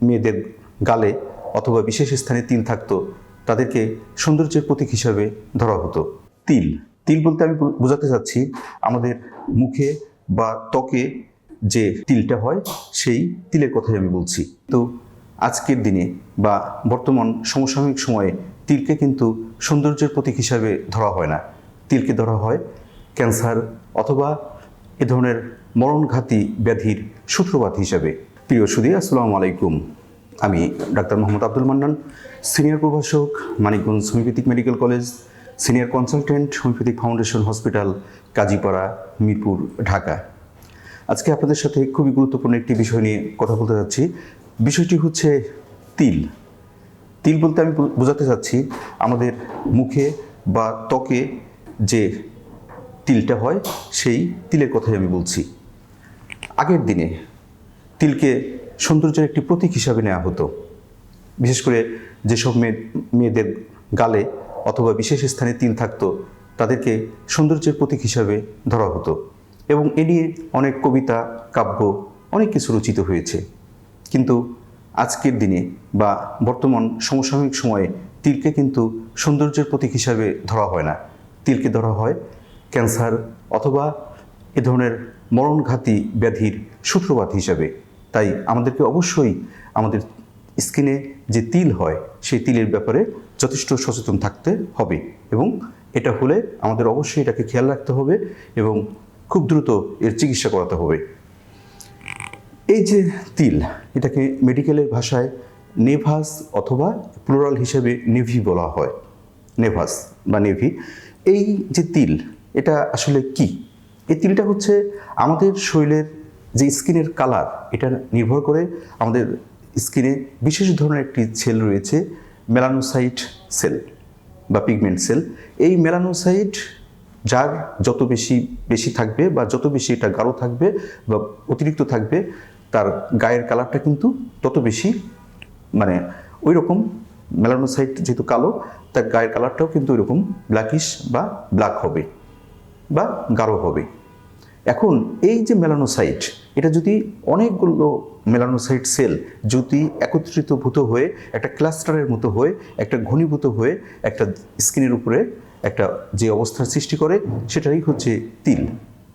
মেয়েদের গালে অথবা বিশেষ স্থানে তিল থাকতো, তাদেরকে সৌন্দর্যের প্রতীক হিসাবে ধরা হতো। তিল তিল বলতে আমি বোঝাতে চাচ্ছি আমাদের মুখে বা ত্বকে যে তিলটা হয়, সেই তিলের কথাই আমি বলছি। তো আজকের দিনে বা বর্তমান সমসাময়িক সময়ে তিলকে কিন্তু সৌন্দর্যের প্রতীক হিসাবে ধরা হয় না। তিলকে ধরা হয় ক্যান্সার অথবা এ ধরনের মরণঘাতী ব্যাধির সূত্রপাত হিসাবে। প্রিয় সুদী আসসালামু আলাইকুম। আমি ডাক্তার মোহাম্মদ আব্দুল মান্নান, সিনিয়র প্রভাষক, Manikganj homeopathic medical college, senior consultant, homeopathic foundation hospital, Kazipara, Mirpur, Dhaka. আজকে আপনাদের সাথে খুবই গুরুত্বপূর্ণ একটি বিষয় নিয়ে কথা বলতে যাচ্ছি। বিষয়টি হচ্ছে তিল। তিল বলতে আমি বোঝাতে চাচ্ছি, আমাদের মুখে বা ত্বকে যে তিলটা হয়, সেই তিলের কথাই আমি বলছি। আগের দিনে তিলকে সৌন্দর্যের একটি প্রতীক হিসাবে নেওয়া হতো। বিশেষ করে যেসব মেয়ে, মেয়েদের গালে অথবা বিশেষ স্থানে তিল থাকতো, তাদেরকে সৌন্দর্যের প্রতীক হিসাবে ধরা হতো এবং এ নিয়ে অনেক কবিতা, কাব্য, অনেক কিছু রচিত হয়েছে। কিন্তু আজকের দিনে বা বর্তমান সমসাময়িক সময়ে তিলকে কিন্তু সৌন্দর্যের প্রতীক হিসাবে ধরা হয় না। তিলকে ধরা হয় ক্যান্সার অথবা এ ধরনের মরণঘাতী ব্যাধির সূত্রপাত হিসাবে। তাই আমাদেরকে অবশ্যই আমাদের স্কিনে যে তিল হয়, সেই তিলের ব্যাপারে যথেষ্ট সচেতন থাকতে হবে এবং এটা হলে আমাদের অবশ্যই এটাকে খেয়াল রাখতে হবে এবং খুব দ্রুত এর চিকিৎসা করাতে হবে। এই যে তিল, এটাকে মেডিকেলের ভাষায় নেভাস অথবা প্লোরাল হিসেবে নেভি বলা হয়। নেভাস বা নেভি। এই যে তিল, এটা আসলে কি? এই তিলটা হচ্ছে আমাদের শরীরের যে স্কিনের কালার এটা নির্ভর করে আমাদের স্কিনে বিশেষ ধরনের একটি সেল রয়েছে মেলানোসাইট সেল বা পিগমেন্ট সেল এই মেলানোসাইট যার যত বেশি বেশি থাকবে বা যত বেশি এটা গাঢ় থাকবে বা অতিরিক্ত থাকবে, তার গায়ের কালারটা কিন্তু তত বেশি মানে ওই রকম মেলানোসাইট যেহেতু কালো, তার গায়ের কালারটাও কিন্তু ওই রকম ব্ল্যাকিশ বা ব্ল্যাক হবে বা গাঢ় হবে। এখন এই যে মেলানোসাইট, এটা যদি অনেকগুলো মেলানোসাইট সেল যদি একত্রিতভূত হয়ে, একটা ক্লাস্টারের মতো হয়ে, একটা ঘনীভূত হয়ে, একটা স্কিনের উপরে একটা যে অবস্থার সৃষ্টি করে, সেটাই হচ্ছে তিল।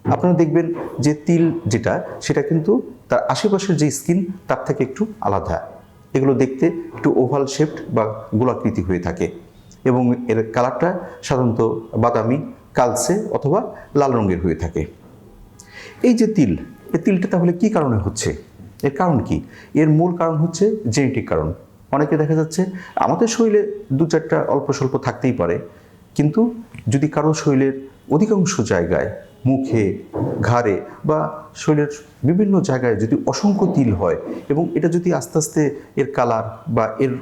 আপনারা দেখবেন যে তিল যেটা, সেটা কিন্তু তার আশেপাশের যে স্কিন, তার থেকে একটু আলাদা। এগুলো দেখতে একটু ওভাল শেপড বা গোলাকৃতি হয়ে থাকে। এবং এর কালারটা সাধারণত বাদামি কালচে অথবা লাল রঙের হয়ে থাকে। এই যে তিল, এই তিলটা তাহলে কি কারণে হচ্ছে? এর কারণ কি? এর মূল কারণ হচ্ছে জেনেটিক কারণ। অনেকে দেখা যাচ্ছে আমাদের শরীরে দু চারটা অল্প স্বল্প থাকতেই পারে, কিন্তু যদি কারও শরীরের অধিকাংশ জায়গায় মুখে, ঘাড়ে বা শরীরের বিভিন্ন জায়গায় যদি অসংখ্য তিল হয় এবং এটা যদি আস্তে আস্তে এর কালার বা এর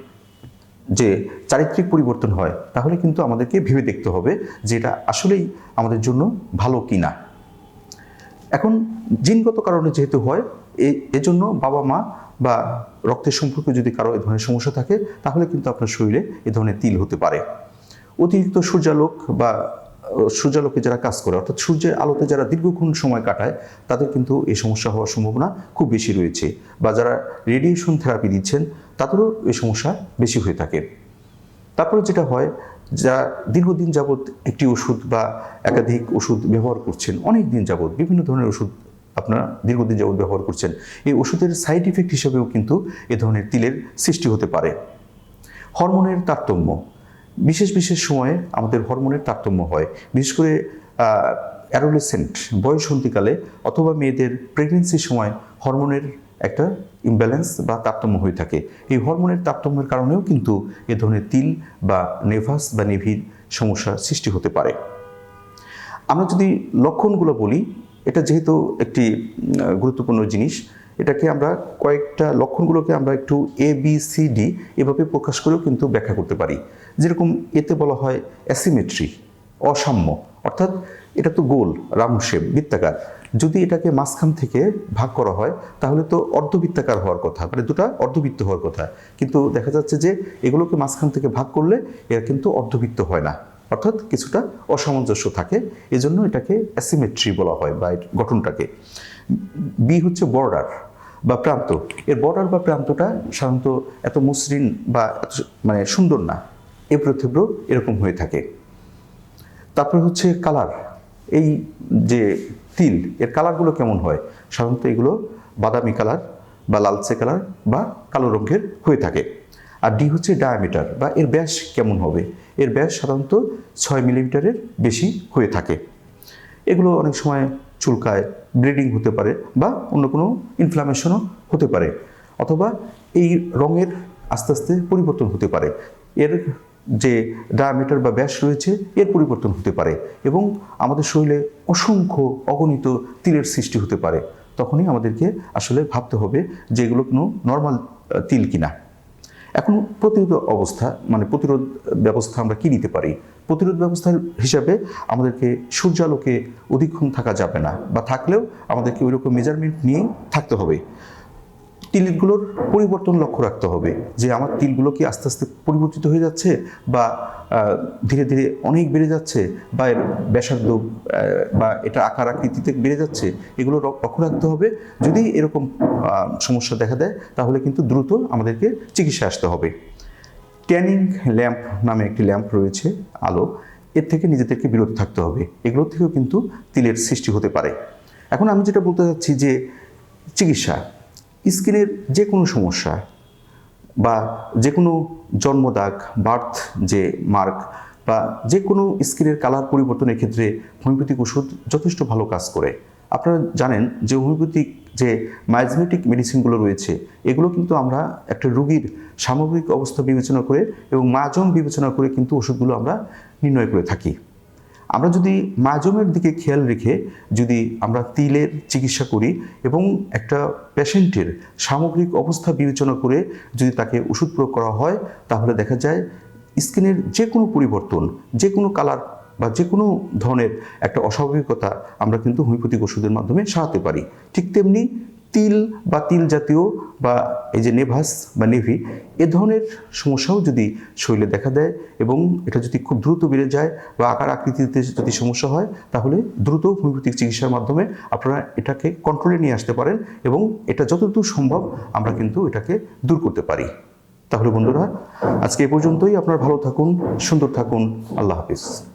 যে চারিত্রিক পরিবর্তন হয়, তাহলে কিন্তু আমাদেরকে ভেবে দেখতে হবে যে এটা আসলেই আমাদের জন্য ভালো কি না এখন জিনগত কারণে যেহেতু হয় এজন্য বাবা মা বা রক্তের সম্পর্কে যদি কারও এ ধরনের সমস্যা থাকে, তাহলে কিন্তু আপনার শরীরে এ ধরনের তিল হতে পারে। অতিরিক্ত সূর্যালোক বা সূর্যালোকে যারা কাজ করে, অর্থাৎ সূর্যের আলোতে যারা দীর্ঘক্ষণ সময় কাটায়, তাদের কিন্তু এই সমস্যা হওয়ার সম্ভাবনা খুব বেশি রয়েছে বা যারা রেডিয়েশন থেরাপি দিচ্ছেন, তাদেরও এই সমস্যা বেশি হয়ে থাকে। তারপরে যেটা হয় যা দীর্ঘদিন যাবৎ একটি ওষুধ বা একাধিক ওষুধ ব্যবহার করছেন, অনেক দিন যাবৎ বিভিন্ন ধরনের ওষুধ আপনারা দীর্ঘদিন যাবৎ ব্যবহার করছেন। এই ওষুধের সাইড ইফেক্ট হিসেবেও কিন্তু এ ধরনের তিলের সৃষ্টি হতে পারে। হরমোনের তারতম্য। বিশেষ বিশেষ সময়ে আমাদের হরমোনের তারতম্য হয়। বিশেষ করে অ্যাডোলেসেন্ট বয়সন্ধিকালে অথবা মেয়েদের প্রেগনেন্সির সময় হরমোনের একটা ইমব্যালেন্স বা তারতম্য হয়ে থাকে। এই হরমোনের তারতম্যের কারণেও কিন্তু এ ধরনের তিল বা নেভাস বা নেভির সমস্যার সৃষ্টি হতে পারে। আমরা যদি লক্ষণগুলো বলি, এটা যেহেতু একটি গুরুত্বপূর্ণ জিনিস, এটাকে আমরা কয়েকটা লক্ষণগুলোকে আমরা একটু এ বি সি ডি এভাবে প্রকাশ করেও কিন্তু ব্যাখ্যা করতে পারি। যেরকম এতে বলা হয় অ্যাসিমেট্রি। অসাম্য। অর্থাৎ এটা তো গোল রাউন্ড শেপ বৃত্তাকার। যদি এটাকে মাঝখান থেকে ভাগ করা হয়, তাহলে তো অর্ধবৃত্তাকার হওয়ার কথা মানে দুটা অর্ধবৃত্ত হওয়ার কথা। কিন্তু দেখা যাচ্ছে যে এগুলোকে মাঝখান থেকে ভাগ করলে এরা কিন্তু অর্ধবৃত্ত হয় না। অর্থাৎ কিছুটা অসামঞ্জস্য থাকে। এজন্য এটাকে অ্যাসিমেট্রি বলা হয় বা গঠনটাকে। বি হচ্ছে বর্ডার বা প্রান্ত। এর বর্ডার বা প্রান্তটা সাধারণত এত মসৃণ বা মানে সুন্দর না। এবড়ো থেবড়ো এরকম হয়ে থাকে। তারপরে হচ্ছে কালার এই যে তিল, এর কালারগুলো কেমন হয়? সাধারণত এগুলো বাদামি কালার বা লালচে কালার বা কালো রঙের হয়ে থাকে। আর ডি হচ্ছে ডায়ামিটার বা এর ব্যাস কেমন হবে? এর ব্যাস সাধারণত ছয় মিলিমিটারের বেশি হয়ে থাকে। এগুলো অনেক সময় চুলকায় ব্লিডিং হতে পারে বা অন্য কোনো ইনফ্লামেশনও হতে পারে। অথবা এই রঙের আস্তে আস্তে পরিবর্তন হতে পারে। এর যে ডায়ামিটার বা ব্যাস রয়েছে, এর পরিবর্তন হতে পারে এবং আমাদের শরীরে অসংখ্য অগণিত তিলের সৃষ্টি হতে পারে। তখনই আমাদেরকে আসলে ভাবতে হবে যে এগুলো কোনো নর্মাল তিল কিনা। এখন প্রতিরোধ অবস্থা মানে প্রতিরোধ ব্যবস্থা আমরা কি নিতে পারি? প্রতিরোধ ব্যবস্থার হিসাবে আমাদেরকে সূর্যালোকে অধিকক্ষণ থাকা যাবে না বা থাকলেও আমাদেরকে ওই রকম মেজারমেন্ট নিয়েই থাকতে হবে। তিলগুলোর পরিবর্তন লক্ষ্য রাখতে হবে যে আমার তিলগুলো কি আস্তে আস্তে পরিবর্তিত হয়ে যাচ্ছে বা ধীরে ধীরে অনেক বেড়ে যাচ্ছে বা এর ব্যাসার্ধ বা এটা আকার আকৃতিতে বেড়ে যাচ্ছে, এগুলো লক্ষ্য রাখতে হবে। যদি এরকম সমস্যা দেখা দেয় তাহলে কিন্তু দ্রুত আমাদেরকে চিকিৎসা আসতে হবে। ট্যানিং ল্যাম্প নামে একটি ল্যাম্প রয়েছে আলো, এর থেকে নিজেদেরকে বিরত থাকতে হবে। এগুলো থেকেও কিন্তু তিলের সৃষ্টি হতে পারে। এখন আমি যেটা বলতে চাচ্ছি যে, চিকিৎসা। স্কিনের যে কোনো সমস্যা বা যে কোনো জন্মদাগ বার্থ যে মার্ক বা যে কোনো স্কিনের কালার পরিবর্তনের ক্ষেত্রে হোমিওপ্যাথিক ওষুধ যথেষ্ট ভালো কাজ করে। আপনারা জানেন যে হোমিওপ্যাথিক যে মাইজমেটিক মেডিসিনগুলো রয়েছে, এগুলো কিন্তু আমরা একটা রুগীর সামগ্রিক অবস্থা বিবেচনা করে এবং মাজম বিবেচনা করে কিন্তু ওষুধগুলো আমরা নির্ণয় করে থাকি। আমরা যদি মাজমের দিকে খেয়াল রেখে যদি আমরা তিলের চিকিৎসা করি এবং একটা পেশেন্টের সামগ্রিক অবস্থা বিবেচনা করে যদি তাকে ওষুধ প্রয়োগ করা হয়, তাহলে দেখা যায় স্কিনের যে কোনো পরিবর্তন যে কোনো কালার বা যে কোনো ধরনের একটা অস্বাভাবিকতা আমরা কিন্তু হোমিওপ্যাথিক ওষুধের মাধ্যমে সারাতে পারি। ঠিক তেমনি তিল বা তিল জাতীয় বা এই যে নেভাস বা নেভি, এ ধরনের সমস্যাও যদি শরীরে দেখা দেয় এবং এটা যদি খুব দ্রুত বেড়ে যায় বা আকার আকৃতিতে যদি সমস্যা হয়, তাহলে দ্রুত হোমিওপ্যাথিক চিকিৎসার মাধ্যমে আপনারা এটাকে কন্ট্রোলে নিয়ে আসতে পারেন এবং এটা যতদূর সম্ভব আমরা কিন্তু এটাকে দূর করতে পারি। তাহলে বন্ধুরা, আজকে এ পর্যন্তই। আপনারা ভালো থাকুন, সুন্দর থাকুন। আল্লাহ হাফিজ।